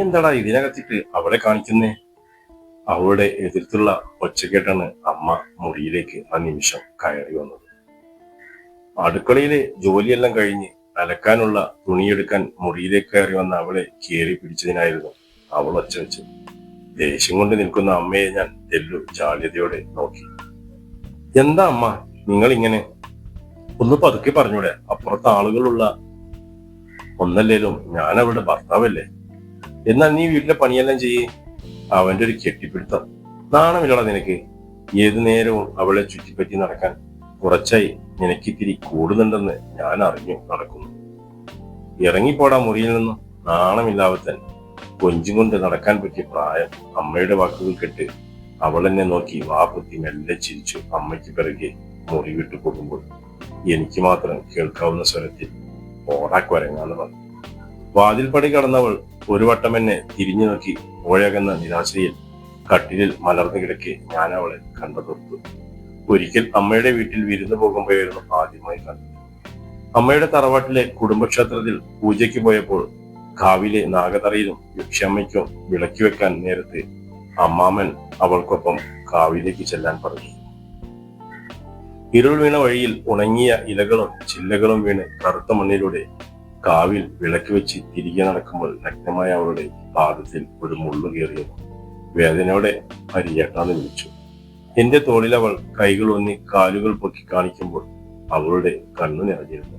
എന്താടാ ഇതിനകത്തിട്ട് അവളെ കാണിക്കുന്നേ? അവളുടെ എതിർത്തുള്ള ഒച്ചക്കേട്ടാണ് അമ്മ മുറിയിലേക്ക് ആ നിമിഷം കയറി വന്നത്. അടുക്കളയിലെ ജോലിയെല്ലാം കഴിഞ്ഞ് അലക്കാനുള്ള തുണിയെടുക്കാൻ മുറിയിലേക്ക് കയറി വന്ന അവളെ കയറി പിടിച്ചതിനായിരുന്നു അവൾ ഒച്ച വെച്ചത്. ദേഷ്യം കൊണ്ട് നിൽക്കുന്ന അമ്മയെ ഞാൻ തെല്ലു ജാള്യതയോടെ നോക്കി. എന്താ അമ്മ? നിങ്ങൾ ഇങ്ങനെ ഒന്ന് പതുക്കെ പറഞ്ഞൂടെ. അപ്പുറത്ത് ആളുകളുള്ള ഒന്നല്ലേലും ഞാൻ അവളുടെ ഭർത്താവല്ലേ? എന്നാൽ നീ വീട്ടിലെ പണിയെല്ലാം ചെയ്യേ. അവന്റെ ഒരു കെട്ടിപ്പിടുത്തം. നാണമില്ലടാ നിനക്ക്. ഏതു നേരവും അവളെ ചുറ്റിപ്പറ്റി നടക്കാൻ കുറച്ചായി നിനക്കിത്തിരി കൂടുന്നുണ്ടെന്ന് ഞാൻ അറിഞ്ഞു നടക്കുന്നു. ഇറങ്ങിപ്പോടാ മുറിയിൽ നിന്നും. നാണമില്ലാവത്തൻ കൊഞ്ചും കൊണ്ട് നടക്കാൻ പറ്റിയ പ്രായം അമ്മയുടെ വാക്കുകൾ കേട്ട് അവൾ എന്നെ നോക്കി വാ കുത്തി മെല്ലെ ചിരിച്ചു അമ്മയ്ക്ക് പിറകെ മുറി വിട്ടു കൊടുക്കുമ്പോൾ എനിക്ക് മാത്രം കേൾക്കാവുന്ന സ്വരത്തിൽ ഓടാക്കുരങ്ങാന്ന് പറഞ്ഞു. വാതിൽപ്പടി കടന്നവൾ ഒരു വട്ടം എന്നെ തിരിഞ്ഞു നോക്കി ഓഴകുന്ന നിരാശയിൽ കട്ടിലിൽ മലർന്നു കിടക്കെ ഞാൻ അവളെ കണ്ടതൊർത്തു. ഒരിക്കൽ അമ്മയുടെ വീട്ടിൽ വിരുന്നു പോകുമ്പോഴായിരുന്നു ആദ്യമായി കണ്ടത്. അമ്മയുടെ തറവാട്ടിലെ കുടുംബക്ഷേത്രത്തിൽ പൂജയ്ക്ക് പോയപ്പോൾ കാവിലെ നാഗതറയിലും യക്ഷമ്മയ്ക്കും വിളക്കി വെക്കാൻ നേരത്തെ അമ്മാമൻ അവൾക്കൊപ്പം കാവിലേക്ക് ചെല്ലാൻ പറഞ്ഞു. ഇരുൾ വീണ വഴിയിൽ ഉണങ്ങിയ ഇലകളും ചില്ലകളും വീണ് കറുത്ത മണ്ണിലൂടെ കാവിൽ വിളക്ക് വെച്ച് തിരികെ നടക്കുമ്പോൾ നഗ്നമായ അവളുടെ പാദത്തിൽ ഒരു മുള്ളു കയറിയത്. വേദനയോടെ അരിയേട്ടാന്ന് വിളിച്ചു. എന്റെ തോളിൽ അവൾ കൈകൾ ഒന്നി കാലുകൾ പൊക്കി കാണിക്കുമ്പോൾ അവളുടെ കണ്ണു നിറഞ്ഞിരുന്നു.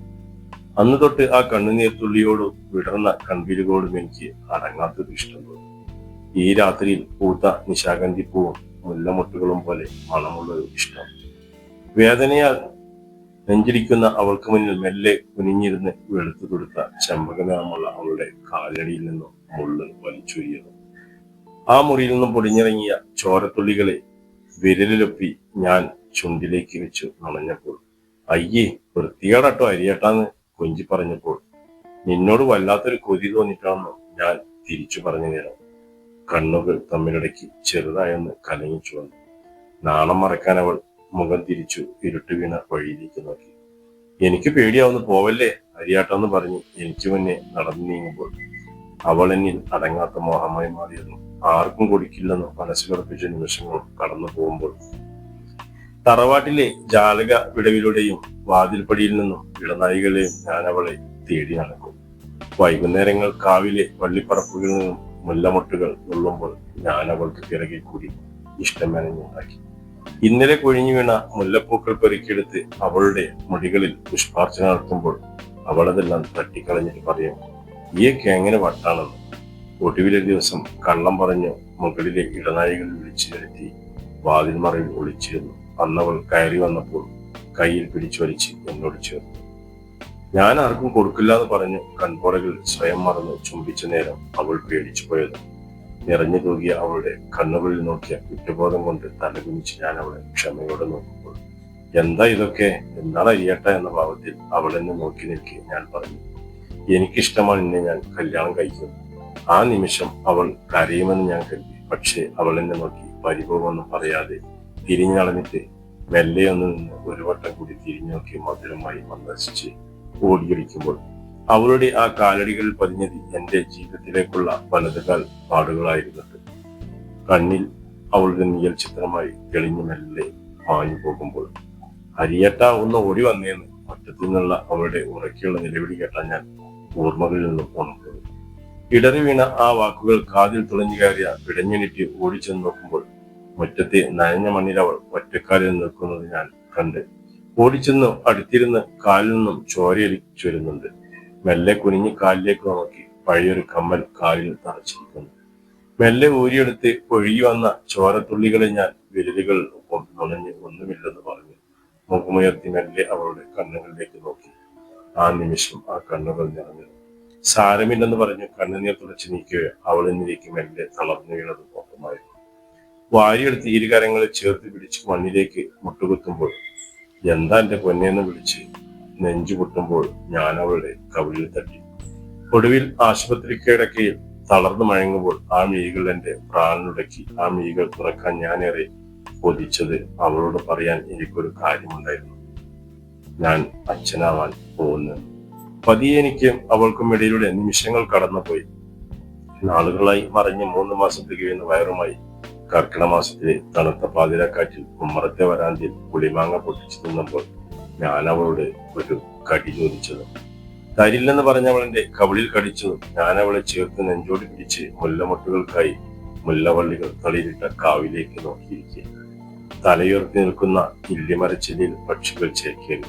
അന്ന് തൊട്ട് ആ കണ്ണുനീർ തുള്ളിയോടും വിടർന്ന കൺവീലുകളോടും എനിക്ക് അടങ്ങാത്തൊരു ഇഷ്ടം തോന്നി. ഈ രാത്രിയിൽ പൂത്ത നിശാഗന്ധിപ്പൂവും മുല്ലമുട്ടുകളും പോലെ മണമുള്ളൊരു ഇഷ്ടം. വേദനയാൽ നെഞ്ചിടിക്കുന്ന അവൾക്ക് മുന്നിൽ മെല്ലെ കുനിഞ്ഞിരുന്ന് വെളുത്തു കൊടുത്ത ചെമ്പകനാമുള്ള അവളുടെ കാലടിയിൽ നിന്നും മുള്ള് വലിച്ചൊരിയുന്നു ആ മുറിയിൽ നിന്നും പൊടിഞ്ഞിറങ്ങിയ ചോരത്തുള്ളികളെ വിരലിലൊപ്പി ഞാൻ ചുണ്ടിലേക്ക് വെച്ചു നണഞ്ഞപ്പോൾ അയ്യേ വൃത്തികേടാട്ടോ അരിയേട്ടാന്ന് കൊഞ്ചി പറഞ്ഞപ്പോൾ നിന്നോട് വല്ലാത്തൊരു കൊതി തോന്നിട്ടാണെന്ന് ഞാൻ തിരിച്ചു പറഞ്ഞു നേരം. കണ്ണുകൾ തമ്മിലിടയ്ക്ക് ചെറുതായൊന്ന് കലങ്ങിച്ചു വന്നു നാണം മറക്കാൻ അവൾ മുഖം തിരിച്ചു ഇരുട്ട് വീണ വഴിയിലേക്ക് നോക്കി. എനിക്ക് പേടിയാവുന്നു പോവല്ലേ? അരിയാട്ടെന്ന് പറഞ്ഞ്. എനിക്ക് മുന്നേ നടന്നു നീങ്ങുമ്പോൾ അവൾ എന്നിൽ അടങ്ങാത്ത മോഹമായി മാറിയിരുന്നു. ആർക്കും കൊടുക്കില്ലെന്ന് മനസ്സിലുറപ്പിച്ച നിമിഷങ്ങൾ കടന്നു പോകുമ്പോൾ തറവാട്ടിലെ ജാലക വിടവിലൂടെയും വാതിൽപ്പടിയിൽ നിന്നും ഇടനായികളെയും ഞാൻ അവളെ തേടി നടക്കും. വൈകുന്നേരങ്ങൾ കാവിലെ വള്ളിപ്പറപ്പുകളിൽ നിന്നും മുല്ലമൊട്ടുകൾ ഉള്ളുമ്പോൾ ഞാൻ അവൾക്ക് പിറകെ കൂടി ഇഷ്ടം മെനഞ്ഞുണ്ടാക്കി. ഇന്നലെ കൊഴിഞ്ഞു വീണ മുല്ലപ്പൂക്കൾ പെറുക്കിയെടുത്ത് അവളുടെ മുടികളിൽ പുഷ്പാർച്ചന നടത്തുമ്പോൾ അവളതെല്ലാം തട്ടിക്കളഞ്ഞിട്ട് പറയും ഈയൊക്കെ എങ്ങനെ വട്ടാണെന്ന്. ഒടുവിലെ ദിവസം കള്ളം പറഞ്ഞു മുകളിലെ ഇടനാഴികളിൽ വിളിച്ചു വരുത്തി വാതിൽ മറയിൽ ഒളിച്ചിരുന്നു. അന്നവൾ കയറി വന്നപ്പോൾ കയ്യിൽ പിടിച്ചു വലിച്ച് എന്നോട് ചേർന്നു ഞാൻ ആർക്കും കൊടുക്കില്ല എന്ന് പറഞ്ഞു കൺപോടകൾ സ്വയം മറന്ന് ചുംബിച്ച നേരം അവൾ പേടിച്ചു പോയത്. നിറഞ്ഞു തൂകിയ അവളുടെ കണ്ണുകളിൽ നോക്കിയ കുറ്റബോധം കൊണ്ട് തലകുനിച്ച് ഞാൻ അവളെ ക്ഷമയോടെ നോക്കുമ്പോൾ എന്താ ഇതൊക്കെ? എന്താണ് അരിയട്ട എന്ന ഭാവത്തിൽ അവൾ എന്നെ നോക്കി നിൽക്കി ഞാൻ പറഞ്ഞു. എനിക്കിഷ്ടമാണ് എന്നെ ഞാൻ കല്യാണം കഴിക്കുന്നു ആ നിമിഷം അവൾ കരയുമെന്ന് ഞാൻ കരുതി. പക്ഷേ അവൾ എന്നെ നോക്കി പരിഭവമൊന്നും പറയാതെ തിരിഞ്ഞു നടന്നിട്ട് മെല്ലെ ഒന്ന് നിന്ന് ഒരു വട്ടം കൂടി തിരിഞ്ഞു നോക്കി മധുരമായി മന്ദർശിച്ച് ഓടിയൊടിക്കുമ്പോൾ അവളുടെ ആ കാലടികളിൽ പതിഞ്ഞത് എന്റെ ജീവിതത്തിലേക്കുള്ള വലതുകാൽ പാടുകളായിരുന്നത്. കണ്ണിൽ അവളുടെ നീയൽ ചിത്രമായി തെളിഞ്ഞു മെല്ലെ മാഞ്ഞു പോകുമ്പോൾ അരിയേട്ട ഒന്ന് ഓടി വന്നേന്ന്. മറ്റത്തിൽ നിന്നുള്ള അവളുടെ ഉറക്കിയുള്ള നിലവിളി കേട്ടാൽ ഞാൻ ഓർമ്മകളിൽ നിന്നും ഉണർന്നത് ഇടറി വീണ ആ വാക്കുകൾ കാതിൽ തുളഞ്ഞു കയറിയ പിടഞ്ഞെണിറ്റ് ഓടിച്ചെന്ന് നോക്കുമ്പോൾ മുറ്റത്തെ നനഞ്ഞ മണ്ണിൽ അവൾ ഒറ്റക്കാലിൽ നിൽക്കുന്നത് ഞാൻ കണ്ട് ഓടിച്ചെന്ന് അടുത്തിരുന്ന് കാലിൽ നിന്നും ചോരയിൽ വരുന്നുണ്ട്. മെല്ലെ കുനിഞ്ഞ് കാലിലേക്ക് നോക്കി. പഴയൊരു കമ്മൽ കാലിൽ തറച്ചിരിക്കുന്നു. മെല്ലെ ഊരിയെടുത്ത് ഒഴുകി വന്ന ചോരത്തുള്ളികളെ ഞാൻ വിരലുകൾ ഒപ്പം നുണഞ്ഞ് ഒന്നുമില്ലെന്ന് പറഞ്ഞു. മുഖമുയർത്തി മെല്ലെ അവളുടെ കണ്ണുകളിലേക്ക് നോക്കി. ആ നിമിഷം ആ കണ്ണുകൾ നിറഞ്ഞു. സാരമില്ലെന്ന് പറഞ്ഞ് കണ്ണുനീർ തുടച്ചു നീക്കുക അവൾ എന്നിലേക്ക് മെല്ലെ തളർന്നു വീണത് ഒപ്പമായിരുന്നു വാരിയെടുത്ത് ഇരുകരങ്ങളെ ചേർത്ത് പിടിച്ച് മണ്ണിലേക്ക് മുട്ടുകുത്തുമ്പോൾ എന്താ എന്റെ പൊന്നേന്ന് വിളിച്ച്? നെഞ്ചു പൊട്ടുമ്പോൾ ഞാൻ അവളുടെ കവിളിൽ തട്ടി. ഒടുവിൽ ആശുപത്രി കിടക്കയിൽ തളർന്നു മഴങ്ങുമ്പോൾ ആ മീകൾ എന്റെ പ്രാണനുടക്കി ആ മീകൾ തുറക്കാൻ ഞാനേറെ കൊതിച്ചത് അവളോട് പറയാൻ എനിക്കൊരു കാര്യമുണ്ടായിരുന്നു. ഞാൻ അച്ഛനാവാൻ പോകുന്നു. പതിയെ എനിക്ക് അവൾക്കും ഇടയിലൂടെ നിമിഷങ്ങൾ കടന്നുപോയി. നാളുകളായി മറിഞ്ഞ് മൂന്ന് മാസം തികയുന്ന വയറുമായി. കർക്കിടമാസത്തിലെ തണുത്ത പാതിരാക്കാറ്റിൽ ഉമ്മറത്തെ വരാന്തിൽ പുളിമാങ്ങ പൊട്ടിച്ചു തിന്നുമ്പോൾ ഞാൻ അവളോട് ഒരു കടി ചോദിച്ചത്. തരില്ലെന്ന് പറഞ്ഞ അവളെന്റെ കവിളിൽ കടിച്ചതും ഞാൻ അവളെ ചേർത്ത് നെഞ്ചോട് പിടിച്ച് മുല്ലമൊട്ടുകൾക്കായി മുല്ലവള്ളികൾ തളിരിട്ട കാവിലേക്ക് നോക്കിയിരിക്കെ. തലയുയർത്തി നിൽക്കുന്ന ഇല്ലിമരച്ചിലിൽ പക്ഷികൾ ചേക്കേറി.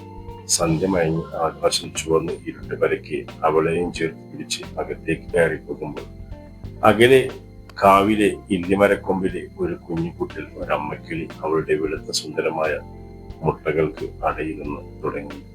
സന്ധ്യ മയങ്ങി ആകാശം ചുവന്ന് ഇരുട്ട് പരക്കെ അവളെയും ചേർത്ത് പിടിച്ച് അകത്തേക്ക് കയറി പോകുമ്പോൾ അകലെ കാവിലെ ഇല്ലിമരക്കൊമ്പിലെ ഒരു കുഞ്ഞുകുട്ടിൽ ഒരമ്മക്കിളി അവളുടെ വെളുത്ത സുന്ദരമായ മുട്ടകൾക്ക് നിന്ന് തുടങ്ങി.